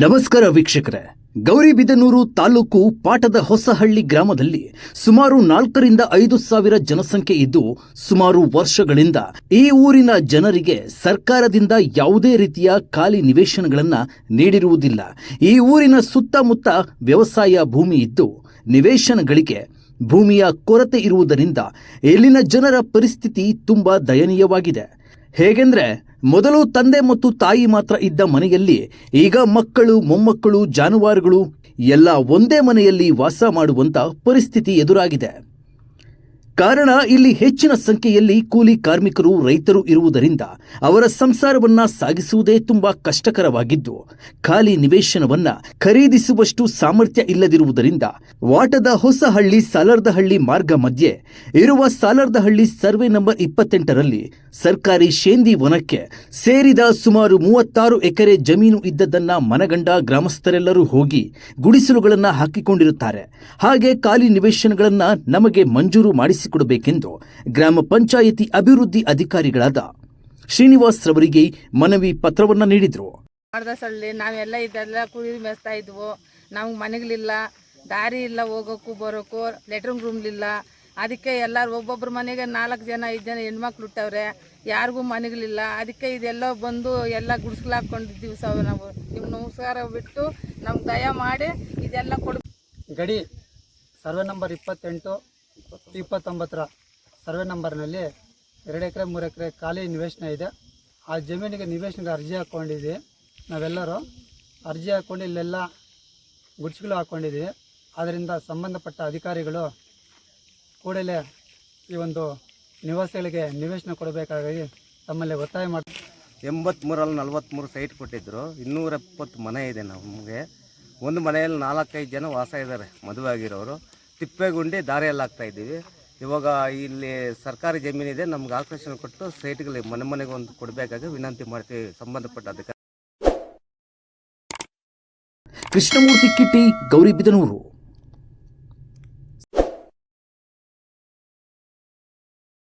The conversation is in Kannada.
ನಮಸ್ಕಾರ ವೀಕ್ಷಕರೇ. ಗೌರಿಬಿದನೂರು ತಾಲೂಕು ಪಾಟದ ಹೊಸಹಳ್ಳಿ ಗ್ರಾಮದಲ್ಲಿ ಸುಮಾರು ನಾಲ್ಕರಿಂದ ಐದು ಸಾವಿರ ಜನಸಂಖ್ಯೆ ಇದ್ದು ಸುಮಾರು ವರ್ಷಗಳಿಂದ ಈ ಊರಿನ ಜನರಿಗೆ ಸರ್ಕಾರದಿಂದ ಯಾವುದೇ ರೀತಿಯ ಖಾಲಿ ನಿವೇಶನಗಳನ್ನ ನೀಡಿರುವುದಿಲ್ಲ. ಈ ಊರಿನ ಸುತ್ತಮುತ್ತ ವ್ಯವಸಾಯ ಭೂಮಿ ಇದ್ದು ನಿವೇಶನಗಳಿಗೆ ಭೂಮಿಯ ಕೊರತೆ ಇರುವುದರಿಂದ ಇಲ್ಲಿನ ಜನರ ಪರಿಸ್ಥಿತಿ ತುಂಬಾ ದಯನೀಯವಾಗಿದೆ. ಹೇಗೆಂದ್ರೆ ಮೊದಲು ತಂದೆ ಮತ್ತು ತಾಯಿ ಮಾತ್ರ ಇದ್ದ ಮನೆಯಲ್ಲಿ, ಈಗ ಮಕ್ಕಳು, ಮೊಮ್ಮಕ್ಕಳು, ಜಾನುವಾರುಗಳು, ಎಲ್ಲ ಒಂದೇ ಮನೆಯಲ್ಲಿ ವಾಸ ಮಾಡುವಂತ ಪರಿಸ್ಥಿತಿ ಎದುರಾಗಿದೆ. ಕಾರಣ ಇಲ್ಲಿ ಹೆಚ್ಚಿನ ಸಂಖ್ಯೆಯಲ್ಲಿ ಕೂಲಿ ಕಾರ್ಮಿಕರು ರೈತರು ಇರುವುದರಿಂದ ಅವರ ಸಂಸಾರವನ್ನ ಸಾಗಿಸುವುದೇ ತುಂಬಾ ಕಷ್ಟಕರವಾಗಿದ್ದು, ಖಾಲಿ ನಿವೇಶನವನ್ನ ಖರೀದಿಸುವಷ್ಟು ಸಾಮರ್ಥ್ಯ ಇಲ್ಲದಿರುವುದರಿಂದ ವಾಟದ ಹೊಸಹಳ್ಳಿ ಸಾಲಾರ್ದಹಳ್ಳಿ ಮಾರ್ಗ ಮಧ್ಯೆ ಇರುವ ಸಾಲಾರ್ದಹಳ್ಳಿ ಸರ್ವೆ ನಂಬರ್ ಇಪ್ಪತ್ತೆಂಟರಲ್ಲಿ ಸರ್ಕಾರಿ ಶೇಂದಿ ವನಕ್ಕೆ ಸೇರಿದ ಸುಮಾರು ಮೂವತ್ತಾರು ಎಕರೆ ಜಮೀನು ಇದ್ದದ್ದನ್ನ ಮನಗಂಡ ಗ್ರಾಮಸ್ಥರೆಲ್ಲರೂ ಹೋಗಿ ಗುಡಿಸಲುಗಳನ್ನ ಹಾಕಿಕೊಂಡಿರುತ್ತಾರೆ. ಹಾಗೆ ಖಾಲಿ ನಿವೇಶನಗಳನ್ನ ನಮಗೆ ಮಂಜೂರು ಮಾಡಿಸಿಕೊಡಬೇಕೆಂದು ಗ್ರಾಮ ಪಂಚಾಯಿತಿ ಅಭಿವೃದ್ಧಿ ಅಧಿಕಾರಿಗಳಾದ ಶ್ರೀನಿವಾಸ್ ರವರಿಗೆ ಮನವಿ ಪತ್ರವನ್ನ ನೀಡಿದರು. ಮಾಡ್ದ ಸೊಳ್ಳಿ ನಾವೆಲ್ಲ ಇದೆಲ್ಲ ಕುರಿ ಮೇಸ್ತಾ ಇದ್ವು. ನಮ್ಗೆ ಮನೆಗಳಿಲ್ಲ. ದಾರಿ ಇಲ್ಲ ಹೋಗೋಕ್ಕೂ ಬರೋಕ್ಕೂ ಲೆಟ್ರಿನ್ ರೂಮ್ಲಿಲ್ಲ ಅದಕ್ಕೆ ಎಲ್ಲರೂ ಒಬ್ಬೊಬ್ರ ಮನೆಗೆ ನಾಲ್ಕು ಜನ ಐದು ಜನ ಹೆಣ್ಮಕ್ಳು ಹುಟ್ಟವ್ರೆ. ಯಾರಿಗೂ ಮನೆಗಳಿಲ್ಲ. ಅದಕ್ಕೆ ಇದೆಲ್ಲ ಬಂದು ಎಲ್ಲ ಗುಡಿಸ್ಲಾಕೊಂಡಿದ್ದೀವಿ ಸರ್ ನಾವು. ನಿಮ್ಮ ನಮಸ್ಕಾರ ಬಿಟ್ಟು ನಮ್ಗೆ ದಯ ಮಾಡಿ ಇದೆಲ್ಲ ಕೊಡ್ ಗಡಿ ಸರ್ವೆ ನಂಬರ್ ಇಪ್ಪತ್ತೆಂಟು ಇಪ್ಪತ್ತೊಂಬತ್ತರ ಸರ್ವೆ ನಂಬರ್ನಲ್ಲಿ ಎರಡು ಎಕರೆ, ಮೂರು ಎಕರೆ ಖಾಲಿ ನಿವೇಶನ ಇದೆ. ಆ ಜಮೀನಿಗೆ ನಿವೇಶನಕ್ಕೆ ಅರ್ಜಿ ಹಾಕ್ಕೊಂಡಿದ್ವಿ ನಾವೆಲ್ಲರೂ ಅರ್ಜಿ ಹಾಕ್ಕೊಂಡು ಇಲ್ಲೆಲ್ಲ ಗುಡ್ಸ್ಗಳು ಹಾಕ್ಕೊಂಡಿದ್ದೀವಿ ಆದ್ದರಿಂದ ಸಂಬಂಧಪಟ್ಟ ಅಧಿಕಾರಿಗಳು ಕೂಡಲೇ ಈ ಒಂದು ನಿವಾಸಿಗಳಿಗೆ ನಿವೇಶನ ಕೊಡಬೇಕಾಗಿ ತಮ್ಮಲ್ಲಿ ಒತ್ತಾಯ ಮಾಡಿ ಎಂಬತ್ತ್ಮೂರಲ್ಲಿ ನಲ್ವತ್ತ್ಮೂರು ಸೈಟ್ ಕೊಟ್ಟಿದ್ದರು ಇನ್ನೂರ ಎಪ್ಪತ್ತು ಮನೆ ಇದೆ ನಮಗೆ. ಒಂದು ಮನೆಯಲ್ಲಿ ನಾಲ್ಕೈದು ಜನ ವಾಸ ಇದ್ದಾರೆ, ಮದುವೆ ಆಗಿರೋರು. ತಿಪ್ಪೆಗುಂಡಿ ದಾರಿಯಲ್ಲಿ ಹಾಕ್ತಾ ಇದ್ದೀವಿ. ಇವಾಗ ಇಲ್ಲಿ ಸರ್ಕಾರಿ ಜಮೀನಿದೆ, ನಮ್ಗೆ ಆಕರ್ಷಣೆ ಕೊಟ್ಟು ಸೈಟ್ಗಳಿಗೆ ಮನೆ ಮನೆಗೆ ಒಂದು ಕೊಡಬೇಕಾಗಿ ವಿನಂತಿ ಮಾಡ್ತೀವಿ ಸಂಬಂಧಪಟ್ಟ ಅಧಿಕಾರಿ. ಕೃಷ್ಣಮೂರ್ತಿ ಕಿಟ್ಟಿ ಗೌರಿಬಿದನೂರು